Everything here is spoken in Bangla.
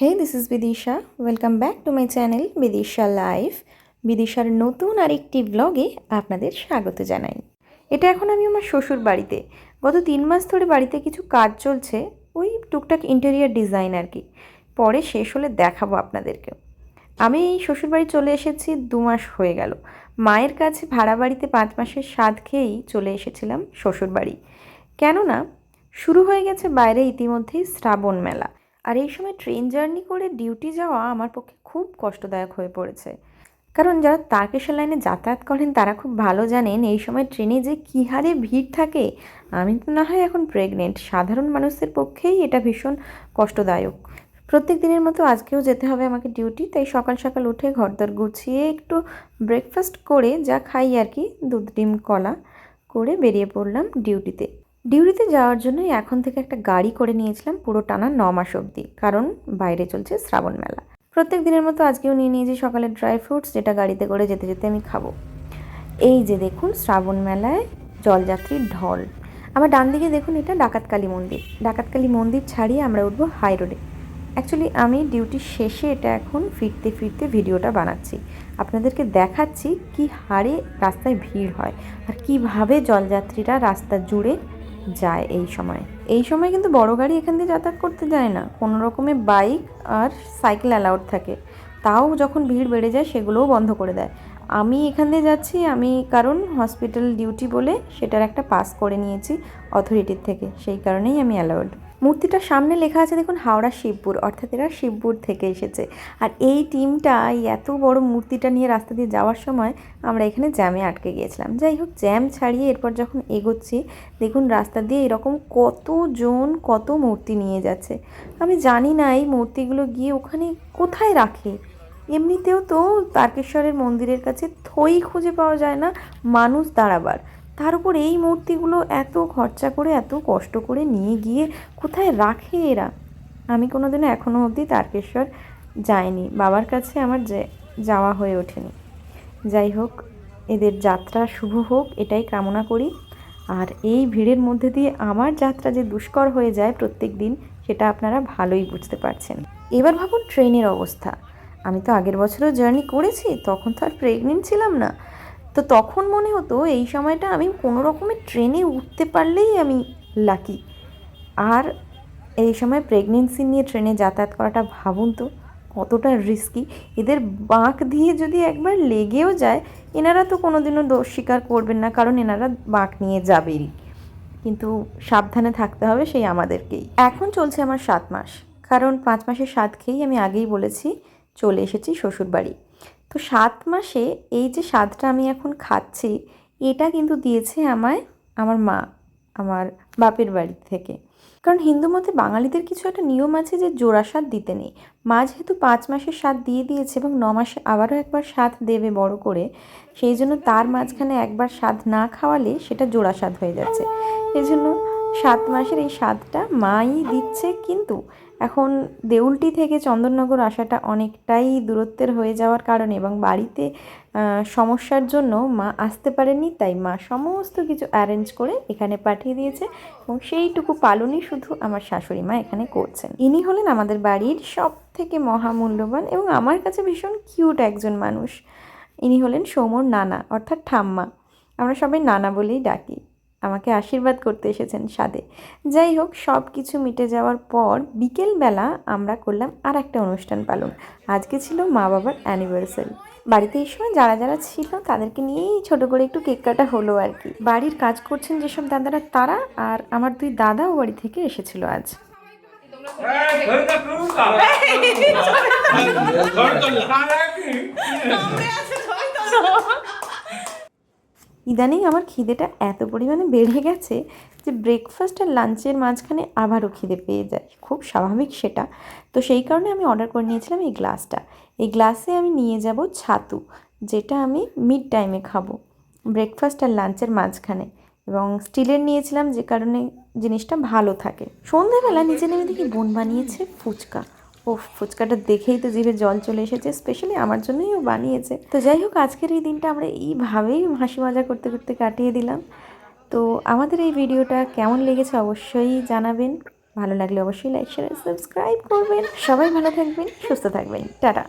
Hey this is Bidisha welcome back to my channel Bidisha life বিদিশার নতুন আরেকটি ব্লগে আপনাদের স্বাগত জানাই। এটা এখন আমি আমার শ্বশুর বাড়িতে। গত তিন মাস ধরে বাড়িতে কিছু কাজ চলছে, ওই টুকটাক ইন্টেরিয়ার ডিজাইন আর কি। পরে শেষ হলে দেখাবো আপনাদেরকে। আমি এই শ্বশুরবাড়ি চলে এসেছি দু মাস হয়ে গেল। মায়ের কাছে ভাড়া বাড়িতে পাঁচ মাসের স্বাদ খেয়েই চলে এসেছিলাম শ্বশুরবাড়ি কেননা, শুরু হয়ে গেছে বাইরে ইতিমধ্যেই শ্রাবণ মেলা। আর এই সময় ট্রেন জার্নি করে ডিউটি যাওয়া আমার পক্ষে খুব কষ্টদায়ক হয়ে পড়েছে। কারণ যারা তারকেশ্বর লাইনে যাতায়াত করেন, তারা খুব ভালো জানেন এই সময় ট্রেনে যে কী হারে ভিড় থাকে, আমি তো না হয় এখন প্রেগনেন্ট সাধারণ মানুষদের পক্ষেই এটা ভীষণ কষ্টদায়ক। প্রত্যেক দিনের মতো আজকেও যেতে হবে আমাকে ডিউটি তাই সকাল সকাল উঠে ঘরদর গুছিয়ে একটু ব্রেকফাস্ট করে যা খাই আর কি, দুধ, ডিম, কলা করে বেরিয়ে পড়লাম ডিউটিতে ডিউটিতে যাওয়ার জন্যই এখন থেকে একটা গাড়ি করে নিয়েছিলাম পুরো টানা ন মাস অবধি, কারণ বাইরে চলছে শ্রাবণ মেলা। প্রত্যেক দিনের মতো আজকেও নিয়ে নিয়েছি সকালে ড্রাই ফ্রুটস যেটা গাড়িতে করে যেতে যেতে আমি খাব। এই যে দেখুন শ্রাবণ মেলায় জলযাত্রীর ঢল। আমার ডান দিকে দেখুন এটা ডাকাতকালী মন্দির। ডাকাতকালী মন্দির ছাড়িয়ে আমরা উঠবো হাই রোডে অ্যাকচুয়ালি আমি ডিউটি শেষে এটা এখন ফিরতে ফিরতে ভিডিওটা বানাচ্ছি। আপনাদেরকে দেখাচ্ছি কি হারে রাস্তায় ভিড় হয় আর কীভাবে জলযাত্রীরা রাস্তা জুড়ে যায় এই সময়। এই সময় কিন্তু বড় গাড়ি এখান দিয়ে যাতায়াত করতে যায় না। কোনো রকমে বাইক আর সাইকেল অ্যালাউড থাকে। তাও যখন ভিড় বেড়ে যায়, সেগুলোও বন্ধ করে দেয়। আমি এখান দিয়ে যাচ্ছি, আমি কারণ হসপিটাল ডিউটি বলে সেটার একটা পাস করে নিয়েছি অথরিটির থেকে। সেই কারণেই আমি অ্যালাউড মূর্তিটার সামনে লেখা আছে, দেখুন, হাওড়া শিবপুর, অর্থাৎ এরা শিবপুর থেকে এসেছে। আর এই টিমটা এই এত বড় মূর্তিটা নিয়ে রাস্তা দিয়ে যাওয়ার সময় আমরা এখানে জ্যামে আটকে গিয়েছিলাম। যাই হোক, জ্যাম ছাড়িয়ে এরপর যখন এগোচ্ছি, দেখুন, রাস্তা দিয়ে এরকম কতজন কত মূর্তি নিয়ে যাচ্ছে। আমি জানি না এই মূর্তিগুলো গিয়ে ওখানে কোথায় রাখে। এমনিতেও তো তারকেশ্বরের মন্দিরের কাছে থই খুঁজে পাওয়া যায় না, মানুষ দাঁড়াবার। তার উপর এই মূর্তিগুলো এত খরচা করে, এত কষ্ট করে নিয়ে গিয়ে কোথায় রাখে এরা? আমি কোনোদিনও এখনও অবধি তারকেশ্বর যাইনি। বাবার কাছে আমার যাওয়া হয়ে ওঠেনি। যাই হোক, এদের যাত্রা শুভ হোক, এটাই কামনা করি। আর এই ভিড়ের মধ্যে দিয়ে আমার যাত্রা যে দুষ্কর হয়ে যায় প্রত্যেক দিন, সেটা আপনারা ভালোই বুঝতে পারছেন। এবার ভাবুন, ট্রেনের অবস্থা। আমি তো আগের বছরও জার্নি করেছি, তখন তো আর প্রেগনেন্ট ছিলাম না। তো তখন মনে হতো এই সময়টা আমি কোনো রকমের ট্রেনে উঠতে পারলেই আমি লাকি আর এই সময় প্রেগনেন্সি নিয়ে ট্রেনে যাতায়াত করাটা ভাবুন তো, কতটা রিস্কি এদের বাঁক দিয়ে যদি একবার লেগেও যায়, এনারা তো কোনোদিনও দোষ স্বীকার করবেন না, কারণ এনারা বাঁক নিয়ে যাবেই। কিন্তু সাবধানে থাকতে হবে সেই আমাদেরকেই। এখন চলছে আমার সাত মাস। কারণ পাঁচ মাসের সাত খেয়েই আমি আগেই বলেছি, চলে এসেছি শ্বশুরবাড়ি। তো সাত মাসে এই যে স্বাদটা আমি এখন খাচ্ছি, এটা কিন্তু দিয়েছে আমায় আমার মা, আমার বাপের বাড়ি থেকে। কারণ হিন্দু মতে বাঙালিদের কিছু একটা নিয়ম আছে যে জোড়া স্বাদ দিতে নেই। মা যেহেতু পাঁচ মাসের স্বাদ দিয়ে দিয়েছে এবং ন মাসে আবারও একবার স্বাদ দেবে বড় করে, সেই জন্য তার মাঝখানে একবার স্বাদ না খাওয়ালে সেটা জোড়া স্বাদ হয়ে যাচ্ছে। এই জন্য সাত মাসের এই স্বাদটা মাই দিচ্ছে কিন্তু এখন দেউলটি থেকে চন্দননগর আসাটা অনেকটাই দূরত্বের হয়ে যাওয়ার কারণে এবং বাড়িতে সমস্যার জন্য মা আসতে পারেনি তাই মা সমস্ত কিছু অ্যারেঞ্জ করে এখানে পাঠিয়ে দিয়েছে এবং সেইটুকু পালনই শুধু আমার শাশুড়ি মা এখানে করছেন। ইনি হলেন আমাদের বাড়ির সব থেকে মহামূল্যবান এবং আমার কাছে ভীষণ কিউট একজন মানুষ। ইনি হলেন সৌমর নানা, অর্থাৎ ঠাম্মা। আমরা সবাই নানা বলেই ডাকি। আমাকে আশীর্বাদ করতে এসেছেন সাদে। যাই হোক সব কিছু মিটে যাওয়ার পর বিকেলবেলা আমরা করলাম আর একটা অনুষ্ঠান পালন। আজকে ছিল মা বাবার অ্যানিভার্সারি বাড়িতে এই সময় যারা যারা ছিল তাদেরকে নিয়েই ছোট করে একটু কেক কাটা হলো আর কি। বাড়ির কাজ করছেন যেসব দাদারা তারা আর আমার দুই দাদাও বাড়ি থেকে এসেছিল আজ। ইদানিং আমার খিদেটা এত পরিমাণে বেড়ে গেছে যে ব্রেকফাস্ট আর লাঞ্চের মাঝখানে আবারও খিদে পেয়ে যায়। খুব স্বাভাবিক সেটা। তো সেই কারণে আমি অর্ডার করে নিয়েছিলাম এই গ্লাসটা এই গ্লাসে আমি নিয়ে যাব ছাতু, যেটা আমি মিড টাইমে খাব। ব্রেকফাস্ট আর লাঞ্চের মাঝখানে। এবং স্টিলের নিয়েছিলাম যে কারণে জিনিসটা ভালো থাকে। সন্ধেবেলা নিজে নেমে দেখি বোন বানিয়েছে ফুচকা। ও ফুচকাটা দেখেই তো জিভে জল চলে এসেছে স্পেশালি আমার জন্যই ও বানিয়েছে। তো যাই হোক, আজকের এই দিনটা আমরা এইভাবেই হাসি মজা করতে করতে কাটিয়ে দিলাম। তো আমাদের এই ভিডিওটা কেমন লেগেছে অবশ্যই জানাবেন। ভালো লাগলে অবশ্যই লাইক শেয়ার সাবস্ক্রাইব করবেন। সবাই ভালো থাকবেন, সুস্থ থাকবেন। টাটা।